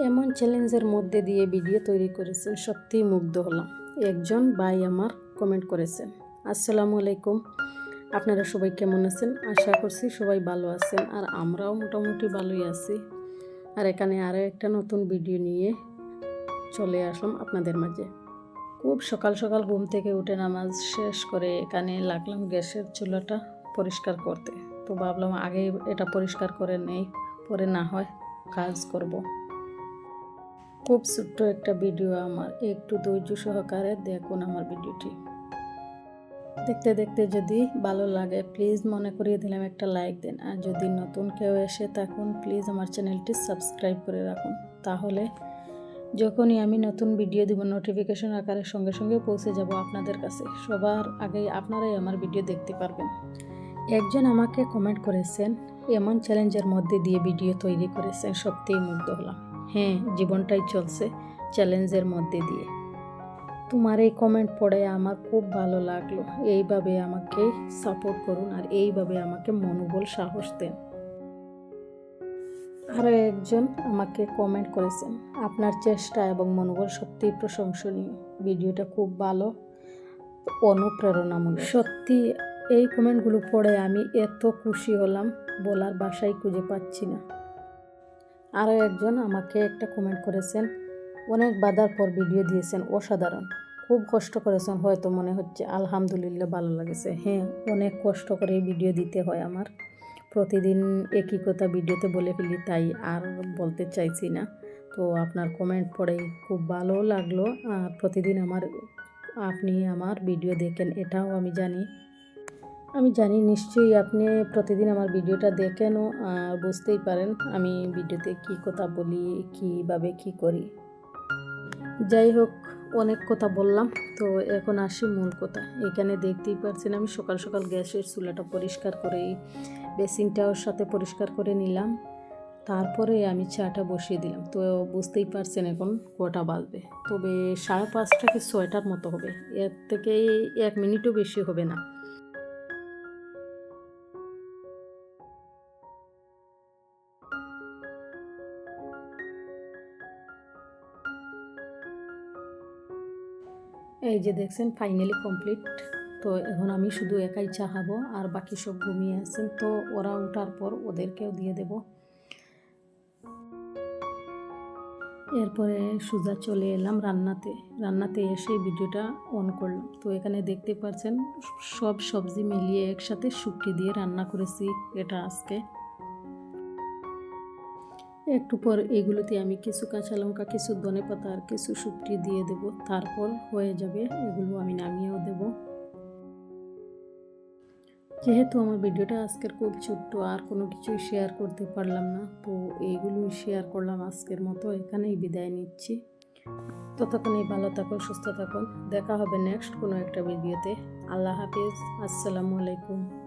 এমন চ্যালেঞ্জের মধ্যে দিয়ে ভিডিও তৈরি করেছেন, সত্যিই মুগ্ধ হলাম। একজন ভাই আমার কমেন্ট করেছেন, আসসালামু আলাইকুম, আপনারা সবাই কেমন আছেন? আশা করছি সবাই ভালো আছেন, আর আমরাও মোটামুটি ভালোই আছি। আর এখানে আরও একটা নতুন ভিডিও নিয়ে চলে আসলাম আপনাদের মাঝে। খুব সকাল সকাল ঘুম থেকে উঠে নামাজ শেষ করে এখানে লাগলাম গ্যাসের চুলাটা পরিষ্কার করতে। তো ভাবলাম আগে এটা পরিষ্কার করে নেই, পরে না হয় কাজ করব। খুব ছোট্ট একটা ভিডিও আমার, একটু ধৈর্য সহকারে দেখুন আমার ভিডিওটি। দেখতে দেখতে যদি ভালো লাগে প্লিজ মনে করিয়ে দিলাম একটা লাইক দেন। আর যদি নতুন কেউ এসে থাকুন প্লিজ আমার চ্যানেলটি সাবস্ক্রাইব করে রাখুন। তাহলে যখনই আমি নতুন ভিডিও দিব নোটিফিকেশন আকারে সঙ্গে সঙ্গে পৌঁছে যাব আপনাদের কাছে। সবার আগে আপনারাই আমার ভিডিও দেখতে পারবেন। একজন আমাকে কমেন্ট করেছেন, এমন চ্যালেঞ্জের মধ্যে দিয়ে ভিডিও তৈরি করেছেন, সত্যিই মুগ্ধ হলাম। হ্যাঁ জীবনটাই চলছে চ্যালেঞ্জের মধ্যে দিয়ে। তোমার এই কমেন্ট পড়ে আমার খুব ভালো লাগল। এইভাবে আমাকে সাপোর্ট করুন আর এইভাবে আমাকে মনোবল সাহস দেন। আরও একজন আমাকে কমেন্ট করেছেন, আপনার চেষ্টা এবং মনোবল সত্যিই প্রশংসনীয়। ভিডিওটা খুব ভালো, অনুপ্রেরণামূলক। সত্যি, এই কমেন্টগুলো পড়ে আমি এত খুশি হলাম, বলার বাসাই খুঁজে পাচ্ছি না। আরও একজন আমাকে একটা কমেন্ট করেছেন, অনেক বাধার পর ভিডিও দিয়েছেন, অসাধারণ। খুব কষ্ট করেছেন হয়তো মনে হচ্ছে, আলহামদুলিল্লাহ ভালো লাগেছে। হ্যাঁ অনেক কষ্ট করে ভিডিও দিতে হয় আমার। প্রতিদিন একই কথা ভিডিওতে বলে ফেলি, তাই আর বলতে চাইছি না। তো আপনার কমেন্ট পড়ে খুব ভালো লাগল। আর প্রতিদিন আমার, আপনি আমার ভিডিও দেখেন, এটাও আমি জানি। আমি জানি নিশ্চয়ই আপনি প্রতিদিন আমার ভিডিওটা দেখেনও আর বুঝতেই পারেন আমি ভিডিওতে কি কথা বলি, কীভাবে কি করি। যাই হোক, অনেক কথা বললাম, তো এখন আসি মূল কথা। এখানে দেখতেই পারছেন আমি সকাল সকাল গ্যাসের চুলাটা পরিষ্কার করে বেসিনটাও সাথে পরিষ্কার করে নিলাম। তারপরে আমি চাটা বসিয়ে দিলাম। তো বুঝতেই পারছেন এখন কটা বাজবে। তবে সাড়ে পাঁচটা কি ছয়টার মতো হবে? এর থেকে এক মিনিটও বেশি হবে না। এই যে দেখছেন ফাইনালি কমপ্লিট তো এখন আমি শুধু একাই চা খাব, আর বাকি সব ঘুমিয়ে আছেন। তো ওরা ওঠার পর ওদেরকেও দিয়ে দেব। এরপরে সুজা চলে এলাম রান্নাতে। রান্নাতে এসে ভিডিওটা অন করলাম। তো এখানে দেখতে পাচ্ছেন, সব সবজি মিলিয়ে একসাথে শুকিয়ে দিয়ে রান্না করেছি এটা আজকে। একটু পর এগুলোতে আমি কিছু কাঁচা লঙ্কা, কিছু ধনে পাতা আর কিছু শুকটি দিয়ে দেব। তারপর হয়ে যাবে এগুলো আমি নামিয়েও দেব। যেহেতু আমার ভিডিওটা আজকের খুব ছোট্ট, আর কোনো কিছুই শেয়ার করতে পারলাম না, তো এইগুলোই শেয়ার করলাম আজকের মতো। এখানেই বিদায় নিচ্ছি। ততক্ষণই ভালো থাকুন সুস্থ থাকুন দেখা হবে নেক্সট কোনো একটা ভিডিওতে। আল্লাহ হাফিজ। আসসালামু আলাইকুম।